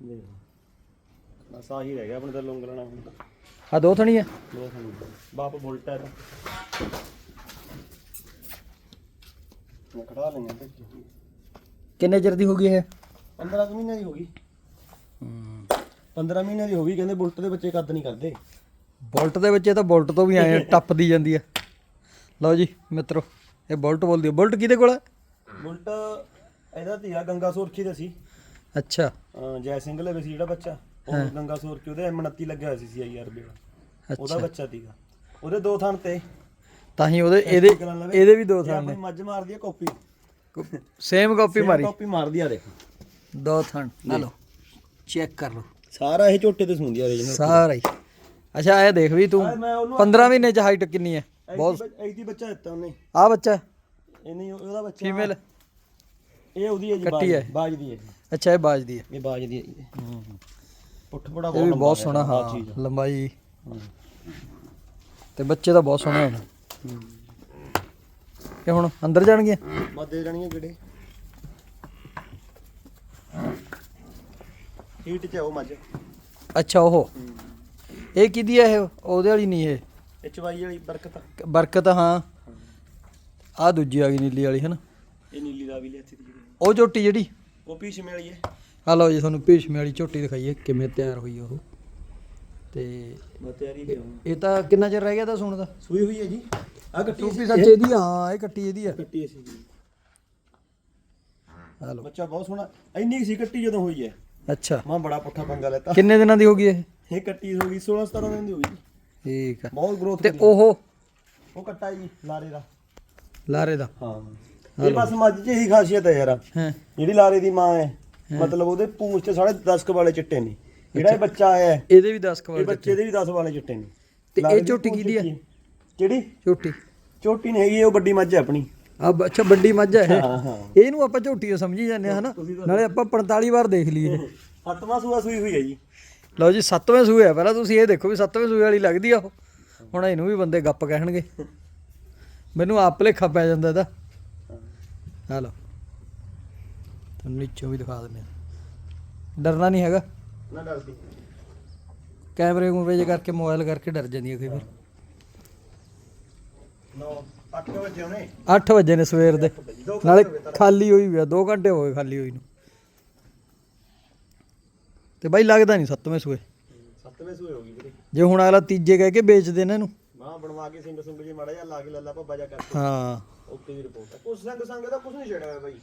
ਬਸ ਆਹੀ ਰਹਿ ਗਿਆ ਆਪਣੇ ਤਾਂ ਲੰਗ ਲੈਣਾ ਹੁਣ। ਆ ਦੋ ਥਣੀ ਆ ਦੋ ਸਾਨੂੰ ਬਾਪ ਬੁਲਟ ਹੈ ਤਾਂ। ਮੈਂ ਖੜਾ ਤੇ। ਕਿੰਨੇ ਚਿਰ ਦੀ ਹੋ ਗਈ ਇਹ? 15 ਕੁ ਮਹੀਨੇ ਦੀ ਹੋ ਗਈ। 15 ਮਹੀਨੇ ਦੀ ਹੋ ਗਈ ਕਹਿੰਦੇ ਬੁਲਟ ਦੇ ਬੱਚੇ ਕੱਦ ਨਹੀਂ ਕਰਦੇ ਬੁਲਟ ਦੇ ਵਿੱਚ ਇਹ ਤਾਂ ਬੁਲਟ ਤੋਂ ਵੀ ਆਏ ਟੱਪਦੀ ਜਾਂਦੀ ਆ। ਲਓ ਜੀ ਮਿੱਤਰੋ ਇਹ ਬੁਲਟ ਬੋਲਦੀ ਆ। ਬੁਲਟ ਕਿਹਦੇ ਕੋਲ ਹੈ ਬੁਲਟ ਇਹਦਾ ਧੀਆ ਗੰਗਾ ਸੋਰਖੀ ਦਾ ਸੀ। ਅੱਛਾ। ਅਹ ਜੈ ਸਿੰਘ ਲਵੇ ਸੀ ਜਿਹੜਾ ਬੱਚਾ। ਉਹ ਗੰਗਾ ਸੋਰਖੀ ਉਹਦੇ M29 ਲੱਗਿਆ ਹੋਇਆ ਸੀ ਸੀਆਈਆਰ ਦੇ ਉਹਦਾ ਅੱਛਾ। ਬੱਚਾ ਸੀਗਾ। ਉਹਦੇ ਦੋ ਥਣ ਤੇ। ਤਾਂ ਹੀ ਉਹਦੇ ਇਹਦੇ ਇਹਦੇ ਵੀ ਦੋ ਇਹ ਥਾਂ ਆਪਣੀ ਮੱਝ ਮਾਰਦੀ ਆ ਕਾਪੀ ਸੇਮ ਕਾਪੀ ਮਾਰੀ। ਕਾਪੀ ਮਾਰਦੀ ਆ ਦੇਖੋ। ਦੋ ਥਾਂ। ਆ ਲਓ। ਚੈੱਕ ਕਰ ਲਓ। ਸਾਰਾ ਇਹ ਝੋਟੇ ਤੇ ਸੁਣਦੀ ਆ original ਸਾਰਾ ਹੀ। ਅੱਛਾ ਇਹ ਦੇਖ ਵੀ ਤੂੰ। ਮੈਂ ਉਹਨੂੰ 15 ਮਹੀਨੇ ਚ ਹਾਈਟ ਕਿੰਨੀ ਹੈ? ਬਹੁਤ ਐਤੀ ਬੱਚਾ ਦਿੱਤਾ ਉਹਨੇ। ਆ ਬੱਚਾ। ਇਹ ਨਹੀਂ ਉਹਦਾ ਬੱਚਾ ਫੀਮੇਲ ਇਹ ਉਹਦੀ ਹੈ ਜੀ ਕੱਟੀ ਬਾਜ ਹੈ। ਬਾਜ ਦੀ ਹੈ ਜੀ। ਅੱਛਾ ਇਹ ਬਾਜਦੀ ਹੈ। ਇਹ ਬਾਜ ਦੀ ਹੈ ਜੀ। ਪੁੱਠ ਬੜਾ ਇਹ ਵੀ ਲੰਬਾ ਬਹੁਤ ਹੈ, ਸੋਹਣਾ ਹਾਂ। ਲੰਬਾਈ ਹੂੰ। ਤੇ ਬੱਚੇ ਤਾਂ ਬਹੁਤ ਸੋਹਣੇ ਹਨ ਇਹ ਹੁਣ ਅੰਦਰ ਜਾਣਗੇ? ਮੈਂ ਦੇ ਜਾਣੀਆਂ ਕਿਹੜੇ? ਹੀਟ ਚ ਉਹ ਮੱਝ। ਅੱਛਾ ਉਹ। ਇਹ ਕਿਹਦੀ ਹੈ ਇਹ? ਉਹਦੇ ਵਾਲੀ ਨਹੀਂ ਇਹ। ਇਹ ਚਵਾਈ ਵਾਲੀ ਬਰਕਤ। ਬਰਕਤ ਹਾਂ। ਆ ਦੂਜੀ ਆ ਗਈ ਨੀਲੀ ਵਾਲੀ ਹੈ ਨਾ ਇਹ ਨੀਲੀ ਦਾ ਵੀ ਲਿਆਤੀ ਉਹ ਝੋਟੀ ਜਿਹੜੀ? ਉਹ ਪੀਛ ਮੇਲੀ ਹੈ ਆ ਲਓ ਜੀ ਤੁਹਾਨੂੰ ਭੀਸ਼ਮੇ ਵਾਲੀ ਝੋਟੀ ਦਿਖਾਈਏ ਕਿਵੇਂ ਤਿਆਰ ਹੋਈ ਉਹ। ਤੇ ਮੈਂ ਤਿਆਰੀ ਤੇ ਇਹ ਤਾਂ ਕਿੰਨਾ ਚਿਰ ਰਹਿ ਗਿਆ ਤਾਂ ਸੁਣ ਦਾ? ਸੂਈ ਹੋਈ ਹੈ ਜੀ। ਆ ਕੱਟੀ ਟੂਪੀ ਸੱਚ ਇਹਦੀ ਹਾਂ ਇਹ ਕੱਟੀ ਇਹਦੀ ਆ। ਕੱਟੀ ਸੀ ਜੀ। ਆ ਲਓ। ਬੱਚਾ ਬਹੁਤ ਸੋਹਣਾ। ਇੰਨੀ ਸੀ ਕੱਟੀ ਜਦੋਂ ਹੋਈ ਹੈ। ਅੱਛਾ। ਮਾਂ ਬੜਾ ਪੁੱਠਾ ਪੰਗਾ ਲੈਤਾ। ਕਿੰਨੇ ਦਿਨਾਂ ਦੀ ਹੋ ਗਈ ਇਹ? ਇਹ ਕੱਟੀ ਹੋ ਗਈ 16 17 ਦਿਨ ਦੀ ਹੋ ਗਈ। ਠੀਕ ਆ। ਬਹੁਤ ਗਰੋਥ ਤੇ ਉਹ ਉਹ ਕੱਟਾ ਜੀ ਲਾਰੇ ਦਾ। ਲਾਰੇ ਦਾ। ਹਾਂ। ਇਹ ਬਸ ਮੱਝ 'ਚ ਇਹੀ ਖਾਸੀਅਤ ਹੈ ਯਾਰ। ਹਾਂ। ਜਿਹੜੀ ਲਾਰੇ ਦੀ ਮਾਂ ਹੈ ਮਤਲਬ ਉਹਦੇ ਪੂੰਛ ਤੇ ਸਾਢੇ 10 ਕ ਵਾਲੇ ਚਿੱਟੇ ਨੇ। ਜਿਹੜਾ ਇਹ ਬੱਚਾ ਆਇਆ ਹੈ, ਇਹਦੇ ਵੀ 10 ਇਹ ਕਵਾਲ ਬੱਚੇ ਦੇ ਵੀ 10 ਵਾਲੇ ਚਿੱਟੇ ਨੇ। ਤੇ ਇਹ ਲਾਰੇ ਝੋਟੀ ਪੂੰਛ ਕਿਹਦੀ ਹੈ? ਚਿੱਟੀ ਕਿਹੜੀ? ਝੋਟੀ ਝੋਟੀ ਨਹੀਂ ਹੈਗੀ ਉਹ ਵੱਡੀ ਮੱਝ ਹੈ ਆਪਣੀ। ਆ ਅੱਛਾ ਵੱਡੀ ਮੱਝ ਹੈ। ਇਹ ਹਾਂ ਹਾਂ। ਇਹਨੂੰ ਆਪਾਂ ਝੋਟੀ ਓ ਸਮਝੀ ਜਾਂਦੇ ਹਾਂ ਹਨਾ? ਨਾਲੇ ਆਪਾਂ 45 ਵਾਰ ਦੇਖ ਲਈਏ। ਸੱਤਵਾਂ ਸੂਆ ਸੂਈ ਹੋਈ ਹੈ ਜੀ। ਲਓ ਜੀ 7ਵੇਂ ਸੂਏ ਆ। ਪਹਿਲਾਂ ਤੁਸੀਂ ਇਹ ਦੇਖੋ ਵੀ 7ਵੇਂ ਸੂਏ ਵਾਲੀ ਲੱਗਦੀ ਆ ਉਹ। ਹੁਣ ਇਹਨੂੰ ਵੀ ਬੰਦੇ ਗੱਪ ਕਹਿਣਗੇ। ਮੈਨੂੰ ਆਪ ਭੁਲੇਖਾ ਪੈ ਜਾਂਦਾ ਇਹਦਾ। ਆ ਲਓ। ਤੁਹਾਨੂੰ ਨੀਚੋਂ ਵੀ ਦਿਖਾ ਦਿੰਦੇ ਆ ਡਰਨਾ ਨਹੀਂ ਹੈਗਾ। ਨਾ ਡਰਦੀ। ਕੈਮਰੇ ਕੂਮਰੇ ਜੇ ਕਰਕੇ ਮੋਬਾਈਲ ਕਰਕੇ ਡਰ ਜਾਂਦੀ ਹੈ ਕਈ ਵਾਰ 9 8 ਵਜੇ ਉਹਨੇ 8 ਵਜੇ ਨੇ ਸਵੇਰ ਦੇ। ਦੋ ਨਾਲੇ ਖਾਲੀ ਹੋਈ ਵੀ ਆ 2 ਘੰਟੇ ਹੋ ਗਏ ਖਾਲੀ ਹੋਈ ਨੂੰ। ਤੇ ਬਾਈ ਲੱਗਦਾ ਨਹੀਂ 7ਵੇਂ ਸੂਏ। ਸੱਤਵੇਂ ਸੂਏ ਹੋ ਗਈ ਵੀਰੇ। ਜੇ ਹੁਣ ਅਗਲਾ ਤੀਜੇ ਕਹਿ ਕੇ ਵੇਚਦੇ ਨੇ ਇਹਨੂੰ। ਬਣਵਾ ਕੇ ਸਿੰਗ ਸੁੰਗ ਜੀ ਮਾੜਾ ਜਿਹਾ ਲਾ ਕੇ ਲੱਲਾ ਭੱਬਾ ਜਾ ਕਰਕੇ ਹਾਂ। ਓਕੇ ਦੀ ਰਿਪੋਰਟ ਹੈ ਕੁਛ ਸੰਗ ਸੰਗ ਦਾ ਕੁਛ ਨਹੀਂ ਛੇੜਿਆ ਹੋਇਆ ਬਾਈ।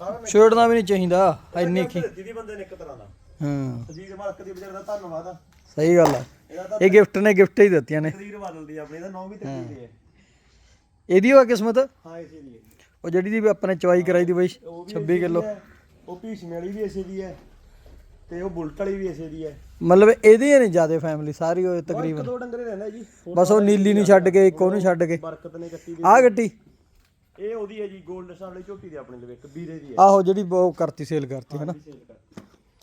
ਸਾਰਾ ਛੇੜਨਾ ਵੀ ਨਹੀਂ ਚਾਹੀਦਾ ਇੰਨੀ ਕੀ। ਦੀਦੀ ਬੰਦੇ ਨੇ ਇੱਕ ਤਰ੍ਹਾਂ ਦਾ। ਹਾਂ। ਤਜੀਦ ਮਾਲਕ ਦੀ ਵਿਚਾਰ ਦਾ ਧੰਨਵਾਦ ਆ। ਸਹੀ ਗੱਲ ਆ। ਇਹਦਾ ਇਹ ਗਿਫਟ ਨੇ ਗਿਫਟ ਹੀ ਦਿੱਤੀਆਂ ਨੇ। ਤਕਦੀਰ ਬਦਲਦੀ ਆ ਆਪਣੀ ਇਹਦਾ ਨੌ ਵੀ ਤਕਦੀਰ ਹੈ। ਇਹਦੀ ਹੋਆ ਕਿਸਮਤ? ਹਾਂ ਇਸੇ ਦੀ ਉਹ ਜਿਹੜੀ ਦੀ ਆਪਾਂ ਨੇ ਚਵਾਈ ਕਰਾਈ ਦੀ ਬਈ ਉਹ ਵੀ 26 ਇਸੇ ਦੀ ਕਿਲੋ। ਉਹ ਭੀਸ਼ਮ ਵਾਲੀ ਵੀ ਇਸੇ ਦੀ ਹੈ। ਤੇ ਉਹ ਬੁਲਟ ਵਾਲੀ ਵੀ ਇਸੇ ਦੀ ਹੈ। ਮਤਲਬ ਇਹਦੀ ਨਹੀਂ ਜ਼ਿਆਦਾ ਫੈਮਿਲੀ ਸਾਰੀ ਉਹ ਇੱਕ ਤਕਰੀਬਨ। ਦੋ ਡੰਗਰੇ ਰਹਿੰਦਾ ਜੀ। ਹੋਰ ਬਸ ਉਹ ਨੀਲੀ ਨੂੰ ਛੱਡ ਕੇ ਇੱਕ ਉਹਨੂੰ ਛੱਡ ਕੇ। ਬਰਕਤ ਨੇ ਕੱਟੀ ਦੀ ਆਹ ਗੱਟੀ। ਇਹ ਉਹਦੀ ਹੈ ਜੀ 골ਡ ਸਟਾਰ ਵਾਲੀ ਝੋਟੀ ਦੀ ਆਪਣੇ ਲਈ ਇੱਕ ਵੀਰੇ ਦੀ ਹੈ। ਆਹੋ ਜਿਹੜੀ ਉਹ ਕਰਤੀ ਸੇਲ ਕਰਤੀ ਹੈ ਨਾ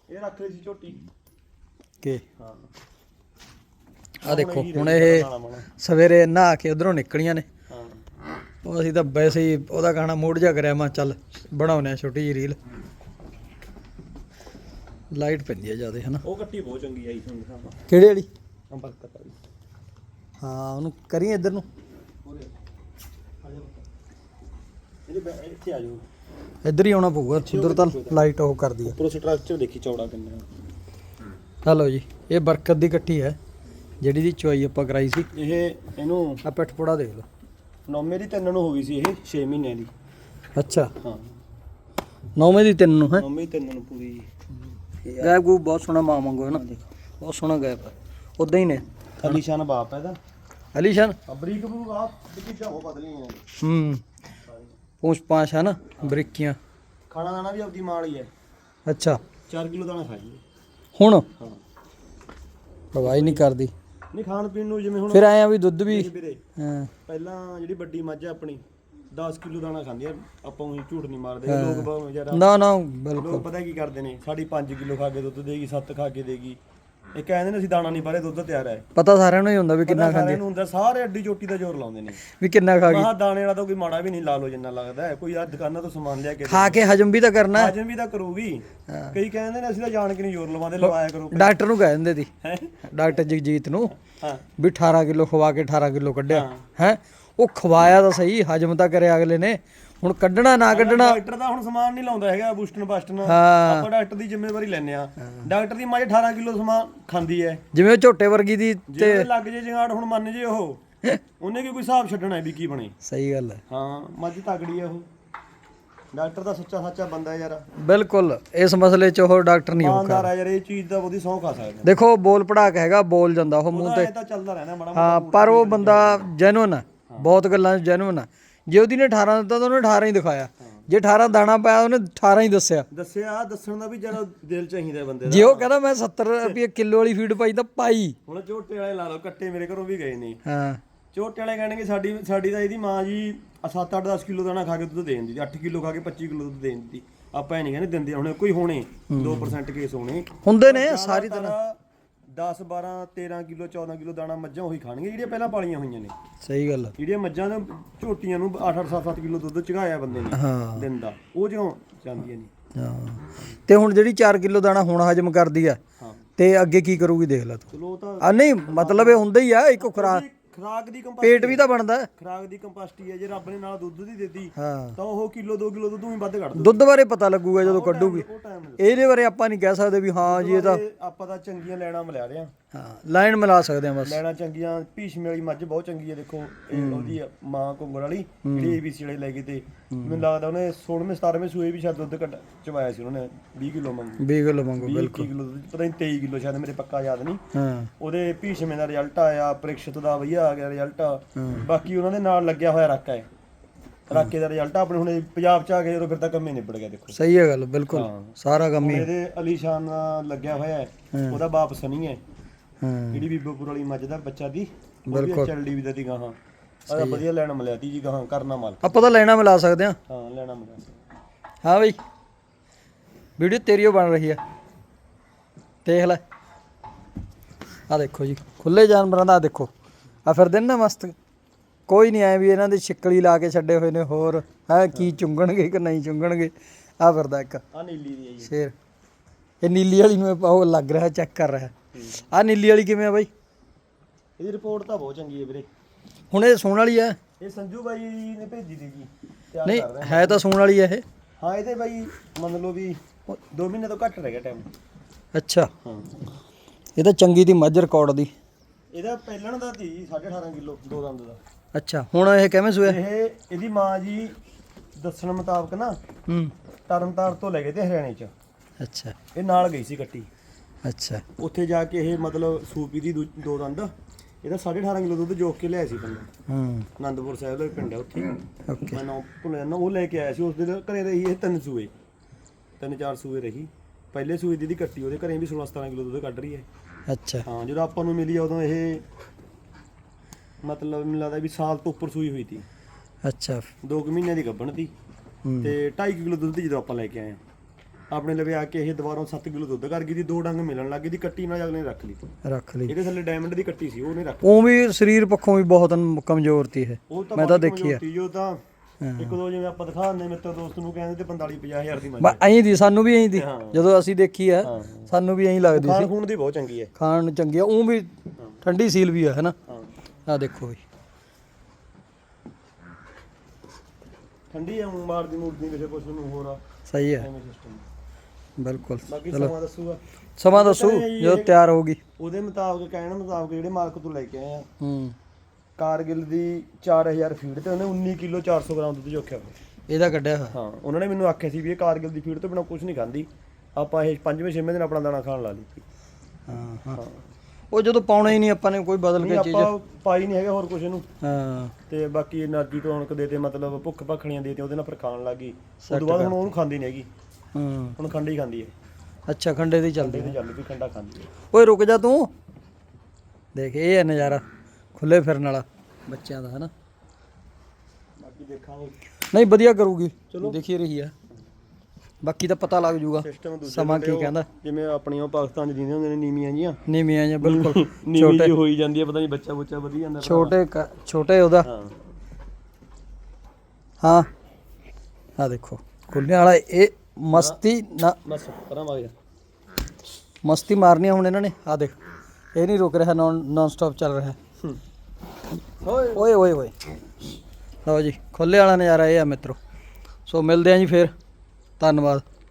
ਇਹ ਰੱਖ ਲਈ ਸੀ ਝੋਟੀ। ਕੇ। ਹਾਂ। ਆ ਦੇਖੋ ਹੁਣ ਇਹ ਸਵੇਰੇ ਨਹਾ ਕੇ ਉਧਰੋਂ ਨਿਕਲੀਆਂ ਨੇ। ਹਾਂ। ਉਹ ਅਸੀਂ ਤਾਂ ਵੈਸੇ ਹੀ ਉਹਦਾ ਗਾਣਾ ਮੂਡ ਜਾ ਕਰਿਆ ਮੈਂ ਚੱਲ ਬਣਾਉਨੇ ਆ ਛੋਟੀ ਜਿਹੀ ਰੀਲ ਲਾਈਟ ਪੈਂਦੀ ਹੈ ਜ਼ਿਆਦਾ ਹਨਾ। ਉਹ ਕੱਟੀ ਬਹੁਤ ਚੰਗੀ ਆਈ ਤੁਹਾਨੂੰ ਦਿਖਾਵਾਂ। ਕਿਹੜੇ ਵਾਲੀ? ਹਾਂ ਬਰਕਤ ਵਾਲੀ। ਹਾਂ ਉਹਨੂੰ ਕਰੀ ਇੱਧਰ ਨੂੰ। ਪੂਰੇ ਇੱਥੇ ਆ ਜਾਓ। ਇੱਧਰ ਹੀ ਆਉਣਾ ਪਊਗਾ ਤਾਂ ਲਾਈਟ ਉਹ ਕਰਦੀ ਆ। ਉੱਪਰੋਂ ਸਟਰਕਚਰ ਦੇਖੀ ਚੌੜਾ ਕਿੰਨਾ ਹਲੋ ਜੀ ਇਹ ਬਰਕਤ ਦੀ ਇਕੱਠੀ ਹੈ ਜਿਹੜੀ ਦੀ ਚੁਆਈ ਆਪਾਂ ਕਰਾਈ ਸੀ। ਇਹ ਇਹਨੂੰ ਆ ਪਿੱਠਪੋੜਾ ਦੇਖ ਲਓ। ਨੌਵੇਂ ਦੀ ਤਿੰਨ ਨੂੰ ਹੋ ਗਈ ਸੀ ਇਹ 6 ਮਹੀਨਿਆਂ ਦੀ। ਅੱਛਾ। ਹਾਂ। ਨੌਵੇਂ ਦੀ ਤਿੰਨ ਨੂੰ ਹੈ? ਨੌਵੇਂ ਦੀ ਤਿੰਨ ਨੂੰ ਪੂਰੀ। ਗੈਪ ਗੂ ਬਹੁਤ ਸੋਹਣਾ ਮਾਂ ਵਾਂਗੂ ਹੈ ਨਾ। ਬਹੁਤ ਸੋਹਣਾ ਗੈਪ ਹੈ। ਉਦਾਂ ਹੀ ਨੇ। ਅਲੀਸ਼ਾਨ ਬਾਪ ਹੈ ਇਹਦਾ। ਅਲੀਸ਼ਾਨ? ਅਬਰੀਕ ਬਰੂ ਆਪ ਦਿਖੀ ਉਹ ਬਦਲੀਆਂ ਨੇ। ਹੂੰ। ਪੂੰਛ ਪਾਂਛ ਹੈ ਨਾ ਬਰੀਕੀਆਂ। ਖਾਣਾ ਦਾਣਾ ਵੀ ਆਪਦੀ ਮਾਂ ਹੈ। ਅੱਛਾ। 4 ਕਿਲੋ ਦਾਣਾ ਖਾਈ ਹੁਣ? ਹਾਂ। ਪ੍ਰਵਾਹ ਨਹੀਂ ਕਰਦੀ। ਨਹੀਂ ਖਾਣ ਪੀਣ ਨੂੰ ਜਿਵੇਂ ਹੁਣ ਫਿਰ ਆਏ ਆ ਵੀ ਦੁੱਧ ਵੀ ਹਾਂ। ਪਹਿਲਾਂ ਜਿਹੜੀ ਵੱਡੀ ਮੱਝ ਆ ਆਪਣੀ 10 ਕਿਲੋ ਦਾਣਾ ਖਾਂਦੀ ਆ ਆਪਾਂ ਉਹੀ ਝੂਠ ਨਹੀਂ ਮਾਰਦੇ। ਲੋਕ ਬਹੁਤ ਜ਼ਿਆਦਾ ਨਾ ਨਾ ਬਿਲਕੁਲ। ਲੋਕ ਪਤਾ ਕੀ ਕਰਦੇ ਨੇ ਸਾਡੀ 5 ਕਿਲੋ ਖਾ ਕੇ ਦੁੱਧ ਦੇਗੀ 7 ਖਾ ਕੇ ਦੇਗੀ। ਇਹ ਕਹਿੰਦੇ ਨੇ ਅਸੀਂ ਦਾਣਾ ਨਹੀਂ ਪਾਰੇ ਦੁੱਧ ਤਿਆਰ ਹੈ। ਪਤਾ ਸਾਰਿਆਂ ਨੂੰ ਹੀ ਹੁੰਦਾ ਵੀ ਕਿੰਨਾ ਸਾਰਿਆਂ ਨੂੰ ਹੁੰਦਾ ਸਾਰੇ ਅੱਡੀ ਚੋਟੀ ਦਾ ਜ਼ੋਰ ਲਾਉਂਦੇ ਨੇ। ਵੀ ਕਿੰਨਾ ਖਾ ਗਈ। ਮਹਾ ਦਾਣੇ ਵਾਲਾ ਤਾਂ ਕੋਈ ਮਾੜਾ ਵੀ ਨਹੀਂ ਲਾ ਲੋ ਜਿੰਨਾ ਲੱਗਦਾ ਹੈ। ਕੋਈ ਆ ਦੁਕਾਨਾਂ ਤੋਂ ਸਮਾਨ ਲਿਆ ਕੇ ਖਾ ਕੇ ਹਜਮ ਵੀ ਤਾਂ ਕਰਨਾ। ਹੈ। ਹਾਜਮ ਵੀ ਤਾਂ ਕਰੂਗੀ। ਕਈ ਕਹਿੰਦੇ ਨੇ ਅਸੀਂ ਤਾਂ ਜਾਣ ਕੇ ਨਹੀਂ ਜ਼ੋਰ ਲਵਾਉਂਦੇ ਲਵਾਇਆ ਕਰੋ। ਡਾਕਟਰ ਨੂੰ ਕਹਿ ਦਿੰਦੇ ਦੀ ਹੈ? ਡਾਕਟਰ ਜਗਜੀਤ ਨੂੰ। ਵੀ 18 ਕਿਲੋ ਖਵਾ ਕੇ 18 ਕਿਲੋ ਕੱਢਿਆ। ਹਾਂ। ਉਹ ਖਵਾਇਆ ਤਾਂ ਸਹੀ ਹਜਮ ਤਾਂ ਕਰਿਆ ਅਗਲੇ ਨੇ। ਹੁਣ ਕੱਢਣਾ ਨਾ ਕੱਢਣਾ ਡਾਕਟਰ ਦਾ ਹੁਣ ਸਮਾਨ ਨਹੀਂ ਲਾਉਂਦਾ ਹੈਗਾ ਬੂਸਟਨ ਬਾਸਟਨ। ਆਪਾਂ ਡਾਕਟਰ ਦੀ ਜ਼ਿੰਮੇਵਾਰੀ ਲੈਨੇ ਆ ਡਾਕਟਰ ਦੀ ਮਾਂ 18 ਕਿਲੋ ਸਮਾਨ ਖਾਂਦੀ ਹੈ। ਜਿਵੇਂ ਉਹ ਝੋਟੇ ਵਰਗੀ ਦੀ ਉਹਦੇ ਲੱਗ ਜੇ ਜਗਾੜ ਹੁਣ ਮੰਨ ਜੇ ਉਹ ਉਹਨੇ ਕੀ ਕੋਈ ਹਿਸਾਬ ਛੱਡਣਾ ਵੀ ਕੀ ਬਣੇ। ਸਹੀ ਗੱਲ ਹੈ। ਹਾਂ ਮੱਝ ਤਗੜੀ ਹੈ ਉਹ। ਡਾਕਟਰ ਦਾ ਸੱਚਾ ਸੱਚਾ ਬੰਦਾ ਯਾਰ। ਬਿਲਕੁਲ ਇਸ ਮਸਲੇ 'ਚ ਉਹ ਡਾਕਟਰ ਨਹੀਂ ਹੋ ਇਮਾਨਦਾਰ ਹੈ ਯਾਰ ਇਹ ਚੀਜ਼ ਦਾ ਉਹਦੀ ਸੌਂ ਖਾ ਸਕਦਾ। ਦੇਖੋ ਬੋਲ ਪੜਾਕ ਹੈਗਾ ਬੋਲ ਜਾਂਦਾ ਉਹ ਮੂੰਹ ਇਹ ਤਾਂ ਚੱਲਦਾ ਰਹਿਣਾ ਮਾੜਾ ਹਾਂ ਪਰ ਉਹ ਬੰਦਾ ਜੈਨੂਨ ਹੈ। ਬਹੁਤ ਗੱਲਾਂ 'ਚ ਜੈਨੂਨ ਹੈ ਜੇ ਉਹਦੀ ਨੇ 18 ਦਿੱਤਾ ਤਾਂ ਉਹਨੇ 18 ਹੀ ਦਿਖਾਇਆ। ਜੇ 18 ਦਾਣਾ ਪਾਇਆ ਉਹਨੇ 18 ਹੀ ਦੱਸਿਆ। ਦੱਸਿਆ ਦੱਸਣ ਦਾ ਵੀ ਜਰਾ ਦਿਲ ਚਾਹੀਦਾ ਬੰਦੇ ਦਾ। ਜੇ ਉਹ ਕਹਿੰਦਾ ਮੈਂ 70 ਰੁਪਏ ਕਿਲੋ ਵਾਲੀ ਫੀਡ ਪਾਈ ਤਾਂ ਪਾਈ। ਹੁਣ ਝੋਟੇ ਵਾਲੇ ਲਾ ਲਓ ਕੱਟੇ ਮੇਰੇ ਘਰੋਂ ਵੀ ਗਏ ਨੇ ਹਾਂ। ਝੋਟੇ ਵਾਲੇ ਕਹਿਣਗੇ ਸਾਡੀ ਸਾਡੀ ਤਾਂ ਇਹਦੀ ਮਾਂ ਜੀ 7 8 10 ਕਿਲੋ ਦਾਣਾ ਖਾ ਕੇ ਦੁੱਧ ਦੇ ਦਿੰਦੀ 8 ਕਿਲੋ ਖਾ ਕੇ 25 ਕਿਲੋ ਦੁੱਧ ਦੇ ਦਿੰਦੀ ਆਪਾਂ ਇਹ ਨਹੀਂ ਕਹਿੰਦੇ ਦਿੰਦੇ ਹੁਣ ਕੋਈ ਹੋਣੇ 2% ਕੇਸ ਹੋਣੇ। ਹੁੰਦੇ ਨੇ ਸਾਰੀ ਤਰ੍ਹਾਂ। 10 12 13 ਕਿਲੋ 14 ਕਿਲੋ ਦਾਣਾ ਮੱਝਾਂ ਉਹੀ ਖਾਣਗੀਆਂ ਜਿਹੜੀਆਂ ਪਹਿਲਾਂ ਪਾਲੀਆਂ ਹੋਈਆਂ ਨੇ। ਸਹੀ ਗੱਲ। ਜਿਹੜੀਆਂ ਮੱਝਾਂ ਨੇ ਝੋਟੀਆਂ ਨੂੰ 8 8 7 7 ਕਿਲੋ ਦੁੱਧ ਚਗਾਇਆ ਬੰਦੇ ਨੇ ਦਿਨ ਦਾ ਉਹ ਜਿਉਂ ਜਾਂਦੀਆਂ ਨਹੀਂ ਹਾਂ। ਤੇ ਹੁਣ ਜਿਹੜੀ 4 ਕਿਲੋ ਦਾਣਾ ਹੁਣ ਹਜਮ ਕਰਦੀ ਆ ਤੇ ਅੱਗੇ ਕੀ ਕਰੂਗੀ ਦੇਖ ਲੈ ਤਾਂ। ਆ ਨਹੀਂ ਮਤਲਬ ਇਹ ਹੁੰਦਾ ਹੀ ਆ ਇੱਕ ਖੁਰਾਕ ਖਰਾਕ ਦੀ ਕੰਪਾ ਪੇਟ ਵੀ ਤਾਂ ਬਣਦਾ। ਹੈ। ਖਰਾਕ ਦੀ ਕੰਪਾਸਟੀ ਹੈ ਜੇ ਰੱਬ ਨੇ ਨਾਲ ਦੁੱਧ ਦੀ ਦਿੱਤੀ ਹਾਂ। ਤਾਂ ਉਹ ਕਿਲੋ 2 ਕਿਲੋ ਦੁੱਧ ਵੀ ਵੱਧ ਕੱਢ ਦੂ ਦੁੱਧ ਬਾਰੇ ਪਤਾ ਲੱਗੂਗਾ ਜਦੋਂ ਕੱਢੂਗੀ। ਉਹ ਟਾਈਮ ਇਹਦੇ ਬਾਰੇ ਆਪਾਂ ਨਹੀਂ ਕਹਿ ਸਕਦੇ ਵੀ ਹਾਂ ਜੀ ਇਹ ਤਾਂ ਆਪਾਂ ਤਾਂ ਚੰਗੀਆਂ ਲੈਣਾ ਮਿਲਾ ਰਹੇ। ਆ ਹਾਂ ਲਾਈਨ ਮਿਲਾ ਸਕਦੇ ਆ ਬਸ। ਲੈਣਾ ਚੰਗੀਆਂ ਭੀਸ਼ਮ ਵਾਲੀ ਮੱਝ ਬਹੁਤ ਚੰਗੀ ਹੈ ਦੇਖੋ ਇਹ ਉਹਦੀ ਮਾਂ ਕੁੰਗੜ ਵਾਲੀ ਜਿਹੜੀ ਏਬੀਸੀ ਵਾਲੇ ਲੈ ਗਏ ਤੇ ਮੈਨੂੰ ਲੱਗਦਾ ਉਹਨੇ 16ਵੇਂ 17ਵੇਂ ਸੂਏ ਵੀ ਸ਼ਾਇਦ ਦੁੱਧ ਕੱਢ ਚਵਾਇਆ ਸੀ ਉਹਨੇ 20 ਕਿਲੋ ਮੰਗੀ ਬੀਗਲ ਮੰਗੋ 20 ਕਿਲੋ ਦੁੱਧ ਪਤਾ ਨਹੀਂ 23 ਕਿਲੋ ਸ਼ਾਇਦ ਮੇਰੇ ਪੱਕਾ ਯਾਦ ਨਹੀਂ। ਹਾਂ। ਉਹਦੇ ਭੀਸ਼ਮੇ ਦਾ ਰਿਜ਼ਲਟ ਆਇਆ ਪ੍ਰੀਖਿਤ ਦਾ ਵਧੀਆ ਆ ਗਿਆ ਰਿਜ਼ਲਟ ਬਾਕੀ ਉਹਨਾਂ ਦੇ ਨਾਲ ਲੱਗਿਆ ਹੋਇਆ ਰਾਕਾ ਹੈ ਰਾਕੇ ਦਾ ਰਿਜ਼ਲਟ ਆਪਣੇ ਹੁਣ ਪੰਜਾਬ ਚ ਆ ਗਿਆ ਜਦੋਂ ਫਿਰ ਤਾਂ ਕੰਮ ਹੀ ਨਿਬੜ ਗਿਆ ਦੇਖੋ। ਸਹੀ ਹੈ ਗੱਲ ਬਿਲਕੁਲ। ਸਾਰਾ ਕੰਮ ਹੀ। ਇਹਦੇ ਅਲੀਸ਼ਾਨ ਲੱਗਿਆ ਹੋਇਆ ਹੈ। ਉਹਦਾ ਬਾਪ ਸਨੀ ਹੈ। ਹਾਂ। ਜਿਹੜੀ ਬੀਬੋਪੁਰ ਵਾਲੀ ਮੱਝ ਦਾ ਬੱਚਾ ਦੀ ਬਿਲਕੁਲ। ਚੱਲਦੀ ਵੀ ਦੀ ਗਾਹਾਂ। ਆਦਾ ਵਧੀਆ ਲੈਣਾ ਮਿਲਿਆ ਤੀ ਜੀ ਗਾਹਾਂ ਕਰਨਾ ਮਾਲ। ਆਪਾਂ ਤਾਂ ਲੈਣਾ ਮਿਲਾ ਸਕਦੇ ਆ ਹਾਂ ਲੈਣਾ ਮਿਲਿਆ। ਹਾਂ। ਬਈ। ਵੀਡੀਓ ਤੇਰੀ ਓ ਬਣ ਰਹੀ ਆ। ਦੇਖ ਲੈ। ਆ ਦੇਖੋ ਜੀ ਖੁੱਲੇ ਜਾਨਵਰਾਂ ਦਾ ਦੇਖੋ। ਆ ਫਿਰਦੇ ਨੇ ਨਾ ਮਸਤ। ਕੋਈ ਨਹੀਂ ਆਏ ਵੀ ਇਹਨਾਂ ਦੇ ਛਿੱਕਲੀ ਲਾ ਕੇ ਛੱਡੇ ਹੋਏ ਨੇ ਹੋਰ। ਹੈ ਕੀ ਚੁੰਗਣਗੇ ਕਿ ਨਹੀਂ ਚੁੰਗਣਗੇ? ਆ ਫਿਰਦਾ ਇੱਕ। ਆਹ ਨੀਲੀ ਦੀ ਹੈ ਜੀ। ਸ਼ੇਰ। ਇਹ ਨੀਲੀ ਵਾਲੀ ਨੂੰ ਉਹ ਲੱਗ ਰਿਹਾ ਚੈੱਕ ਕਰ ਰਿਹਾ। ਆ ਨੀਲੀ ਵਾਲੀ ਕਿਵੇਂ ਆ ਬਾਈ? ਇਹਦੀ ਰਿਪੋਰਟ ਤਾਂ ਬਹੁਤ ਚੰਗੀ ਹੈ ਵੀਰੇ। ਹੁਣ ਇਹ ਸੂਣ ਵਾਲੀ ਆ। ਇਹ ਸੰਜੂ ਬਾਈ ਨੇ ਭੇਜੀ ਦੀ ਜੀ। ਤਿਆਰ ਨਹੀਂ ਕਰ ਰਹੇ ਹੈ ਤਾਂ ਸੂਣ ਵਾਲੀ ਆ ਇਹ। ਹਾਂ ਇਹਦੇ ਬਾਈ ਮੰਨ ਲਓ ਵੀ 2 ਮਹੀਨੇ ਤੋਂ ਘੱਟ ਰਹਿ ਗਿਆ ਟਾਈਮ ਅੱਛਾ। ਹਾਂ। ਇਹ ਤਾਂ ਚੰਗੀ ਦੀ ਮੱਝ ਰਿਕਾਰਡ ਦੀ। ਇਹਦਾ ਪਹਿਲਣ ਦਾ ਤੀ 18.5 ਕਿਲੋ ਦੋ ਦੰਦ ਦਾ। ਅੱਛਾ ਹੁਣ ਇਹ ਕਿਵੇਂ ਸੂਆ ਇਹ ਇਹਦੀ ਮਾਂ ਜੀ ਦੱਸਣ ਮੁਤਾਬਕ ਨਾ ਹੂੰ। ਤਰਨਤਾਰ ਤੋਂ ਲੈ ਗਏ ਤੇ ਹਰਿਆਣੇ ਚ। ਅੱਛਾ। ਇਹ ਨਾਲ ਗਈ ਸੀ ਕੱਟੀ। ਅੱਛਾ। ਉੱਥੇ ਜਾ ਕੇ ਇਹ ਮਤਲਬ ਸੂਪੀ ਦੀ ਦੂ- ਦੋ ਦੰਦ ਇਹਦਾ 18.5 ਕਿਲੋ ਦੁੱਧ ਜੋਕ ਕੇ ਲਿਆਇਆ ਸੀ ਪਿੰਡ ਹੂੰ। ਆਨੰਦਪੁਰ ਸਾਹਿਬ ਦਾ ਪਿੰਡ ਹੈ ਉੱਥੇ। ਓਕੇ। ਮੈਂ ਨਾ ਭੁੱਲ ਜਾਂਦਾ ਉਹ ਲੈ ਕੇ ਆਇਆ ਸੀ ਉਸ ਦਿਨ ਘਰੇ ਰਹੀ ਇਹ ਤਿੰਨ ਸੂਏ। ਤਿੰਨ ਚਾਰ ਸੂਏ ਰਹੀ। ਪਹਿਲੇ ਸੂਏ ਦੀ ਦੀ ਕੱਟੀ ਉਹਦੇ ਘਰੇ ਵੀ 16 17 ਕਿਲੋ ਦੁੱਧ ਕੱਢ ਰਹੀ ਹੈ। ਅੱਛਾ। ਹਾਂ ਜਦੋਂ ਆਪਾਂ ਨੂੰ ਮਿਲੀ ਉਦੋਂ ਇਹ ਮਤਲਬ ਮੈਨੂੰ ਲੱਗਦਾ ਵੀ ਸਾਲ ਤੋਂ ਉੱਪਰ ਸੂਈ ਹੋਈ ਸੀ ਅੱਛਾ। 2 ਕੁ ਮਹੀਨਿਆਂ ਦੀ ਗੱਭਣ ਸੀ ਹੂੰ। ਤੇ 2.5 ਕਿਲੋ ਦੁੱਧ ਦੀ ਜਦੋਂ ਆਪਾਂ ਲੈ ਕੇ ਆਏ ਆ। ਆਪਣੇ ਲਵੇ ਆ ਕੇ ਇਹ ਦੁਬਾਰਾ 7 ਕਿਲੋ ਦੁੱਧ ਕਰ ਗਈ ਦੀ ਦੋ ਡੰਗ ਮਿਲਣ ਲੱਗ ਗਈ ਦੀ ਕੱਟੀ ਨਾਲ ਅਗਲੇ ਨੇ ਰੱਖ ਲਈ। ਰੱਖ ਲਈ। ਇਹਦੇ ਥੱਲੇ ਡਾਇਮੰਡ ਦੀ ਕੱਟੀ ਸੀ ਉਹਨੇ ਰੱਖ ਉਹ ਵੀ ਸਰੀਰ ਪੱਖੋਂ ਵੀ ਬਹੁਤ ਕਮਜ਼ੋਰ ਤੀ ਤਾਂ ਮੈਂ ਤਾਂ ਦੇਖੀ ਆ। ਜੋ ਤਾਂ ਹਾਂ। ਇੱਕ ਦੋ ਜਿਵੇਂ ਆਪਾਂ ਦਿਖਾ ਦਿੰਦੇ ਮਿੱਤਰ ਦੋਸਤ ਨੂੰ ਕਹਿੰਦੇ ਤੇ 45 50000 ਦੀ ਬਸ ਐਂ ਦੀ ਸਾਨੂੰ ਵੀ ਐਂ ਦੀ। ਹਾਂ। ਜਦੋਂ ਅਸੀਂ ਦੇਖੀ ਆ ਹਾਂ। ਸਾਨੂੰ ਵੀ ਐਂ ਲੱਗਦੀ ਸੀ। ਖੂਣ ਦੀ ਬਹੁਤ ਚੰਗੀ ਹੈ। ਖਾਣ ਨੂੰ ਚੰਗੀ ਆ ਉਹ ਵੀ ਠੰਡੀ ਸੀਲ ਵੀ ਆ ਹੈ ਨਾ? ਹਾਂ। ਆ ਦੇਖੋ ਵੀ ਠੰਡੀ ਹੈ ਊਂ ਮਾਰਦੀ ਮੂਰਦੀ ਕਿਸੇ ਕੁਛ ਨੂੰ ਹੋਰ ਆ। ਸਹੀ ਹੈ। ਬਿਲਕੁਲ। ਬਾਕੀ ਚਲੋ। ਸਮਾਂ ਦੱਸੂ ਸਮਾਂ ਦੱਸੋ ਪਤਾ ਤਿਆਰ ਹੋਗੀ ਉਹਦੇ ਮੁਤਾਬਕ ਕਹਿਣ ਮੁਤਾਬਕ ਜਿਹੜੇ ਮਾਲਕ ਤੋਂ ਲੈ ਕੇ ਆਏ ਆ ਹੂੰ। ਕਾਰਗਿਲ ਦੀ 4000 ਫੀਟ ਤੇ ਉਹਨੇ 19 ਕਿਲੋ 400 ਗ੍ਰਾਮ ਦੁੱਧ ਚੋਖਿਆ ਇਹਦਾ ਕੱਢਿਆ ਹਾਂ ਉਹਨਾਂ ਨੇ ਮੈਨੂੰ ਆਖਿਆ ਸੀ ਵੀ ਇਹ ਕਾਰਗਿਲ ਦੀ ਫੀਡ ਤੋਂ ਬਿਨਾ ਕੁਝ ਨਹੀਂ ਖਾਂਦੀ। ਆਪਾਂ ਇਹ ਪੰਜਵੇਂ ਛੇਵੇਂ ਦਿਨ ਆਪਣਾ ਦਾਣਾ ਖਾਣ ਲਾ ਲਈ। ਹਾਂ ਹਾਂ। ਉਹ ਜਦੋਂ ਪਾਉਣਾ ਹੀ ਨਹੀਂ ਆਪਾਂ ਨੇ ਕੋਈ ਬਦਲ ਕੇ ਚੀਜ਼। ਆਪਾਂ ਪਾਈ ਨਹੀਂ ਹੈਗਾ ਹੋਰ ਕੁਝ ਇਹਨੂੰ। ਹਾਂ। ਤੇ ਬਾਕੀ એનર્ਜੀ ਟੋਨਕ ਦੇ ਤੇ ਮਤਲਬ ਭੁੱਖ ਭਖਣੀਆਂ ਦੇ ਤੇ ਉਹਦੇ ਨਾਲ ਫਿਰ ਖਾਣ ਲੱਗੀ ਉਸ ਤੋਂ ਬਾਅਦ ਹੁਣ ਉਹਨੂੰ ਖਾਂਦੀ ਨਹੀਂ ਹੈਗੀ। ਹੂੰ। ਹੁਣ ਖੰਡ ਹੀ ਖਾਂਦੀ ਹੈ। ਅੱਛਾ ਖੰਡੇ ਦੀ ਚੱਲਦੀ ਇਹਦੇ ਚੱਲ ਵੀ ਖੰਡਾ ਖਾਂਦੀ ਹੈ। ਓਏ ਰੁਕ ਜਾ ਤੂੰ। ਦੇਖ ਇਹ ਹੈ ਨਜ਼ਾਰਾ। ਖੁੱਲੇ ਫਿਰਨ ਵਾਲਾ ਬੱਚਿਆਂ ਦਾ ਹਨਾ? ਬਾਕੀ ਦੇਖਾਂਗੇ। ਨਹੀਂ ਵਧੀਆ ਕਰੂਗੀ। ਚਲੋ। ਦੇਖੀ ਰਹੀ ਆ। ਬਾਕੀ ਤਾਂ ਪਤਾ ਲੱਗ ਜੂਗਾ ਸਿਸਟਮ ਦੂਜੇ ਸਮਾਂ ਕੀ ਕਹਿੰਦਾ। ਜਿਵੇਂ ਆਪਣੀਆਂ ਉਹ ਪਾਕਿਸਤਾਨ ਚ ਜਿੰਦੇ ਹੁੰਦੇ ਨੇ ਨੀਵੀਆਂ ਜੀਆਂ। ਨੀਵੀਆਂ ਜਾਂ ਬਿਲਕੁਲ। ਨੀਵੀਂ ਜੀ ਹੋਈ ਜਾਂਦੀ ਹੈ ਪਤਾ ਨਹੀਂ ਬੱਚਾ ਬੁੱਚਾ ਵਧੀ ਜਾਂਦਾ ਭਰਾ। ਛੋਟੇ ਕ- ਛੋਟੇ ਉਹਦਾ। ਹਾਂ। ਹਾਂ। ਆ ਦੇਖੋ ਖੁੱਲ੍ਹਣੇ ਵਾਲਾ ਇਹ ਮਸਤੀ ਨਾ ਬਸ ਪਰਾਂ ਵਗ ਜਾ ਮਸਤੀ ਮਾਰਨੀ ਆ ਹੁਣ ਇਹਨਾਂ ਨੇ। ਆ ਦੇਖ ਇਹ ਨਹੀਂ ਰੁਕ ਰਿਹਾ ਨੌਨ ਨਾਨ ਸਟਾਪ ਚੱਲ ਰਿਹਾ। ਓਏ। ਓਏ ਓਏ ਓਏ। ਲਓ ਜੀ ਖੁੱਲੇ ਵਾਲਾ ਨਜ਼ਾਰਾ ਇਹ ਆ ਮਿੱਤਰੋ। ਸੋ ਮਿਲਦੇ ਆ ਜੀ ਫੇਰ। ਧੰਨਵਾਦ।